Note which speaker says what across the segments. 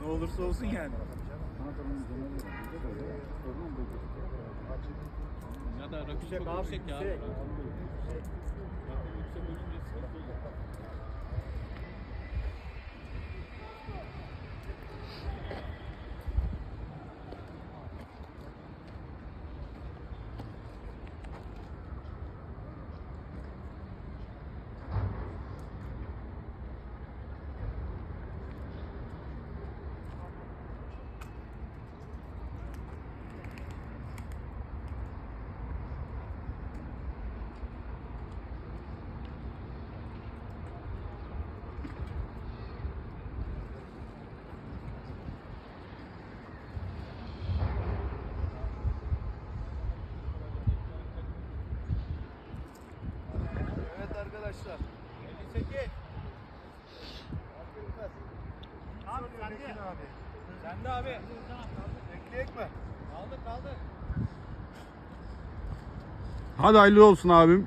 Speaker 1: ne olursa olsun yani.
Speaker 2: Ya da rakı çok yüksek ya.
Speaker 1: Arkadaşlar.
Speaker 2: 58.
Speaker 1: Abi sen de. abi.
Speaker 2: Sen de abi.
Speaker 1: Bekleyek mi?
Speaker 2: Kaldır kaldır.
Speaker 3: Hadi hayırlı olsun abim.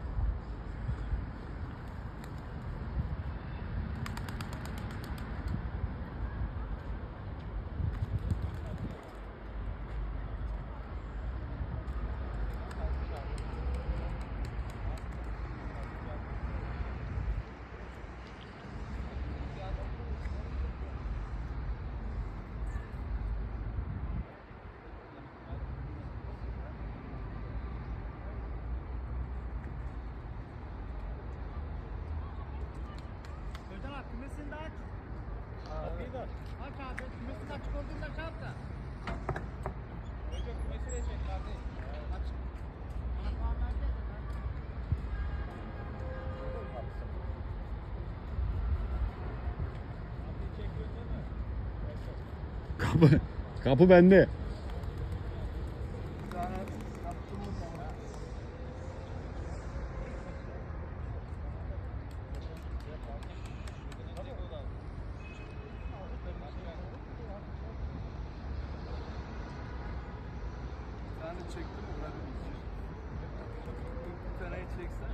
Speaker 4: Hocam abi kümesini de aç.
Speaker 2: Kapıyı da.
Speaker 4: Aç abi kümesinin açık olduğunda yap da.
Speaker 2: Önce kümesi de çek kardeş.
Speaker 4: Aç. Bana puan verecek mi?
Speaker 2: Kapıyı çekiyorsun değil mi?
Speaker 3: Kapı, kapı bende.
Speaker 1: Bir tane yaptım mı sana? Bir tane çektim mi? Hadi bir taneyi çeksen.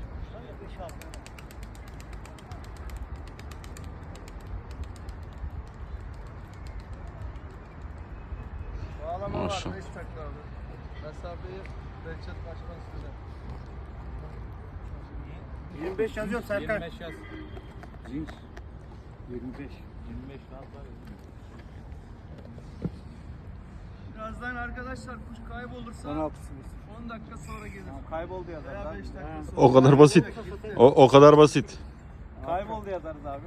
Speaker 1: Bağlama var
Speaker 3: Maşallah.
Speaker 1: 5 dakika abi. Mesafeyi Behçet Başkan size. 25 yazıyorum Serkan.
Speaker 2: 25 yaz.
Speaker 1: 25.
Speaker 2: 25 yaz var ya.
Speaker 1: Birazdan arkadaşlar kuş kaybolursa 10 dakika sonra gelir.
Speaker 5: Kayboldu yazarız abi.
Speaker 1: 5 dakika sonra.
Speaker 3: O kadar basit. O, o kadar basit.
Speaker 5: Kayboldu yazarız abi.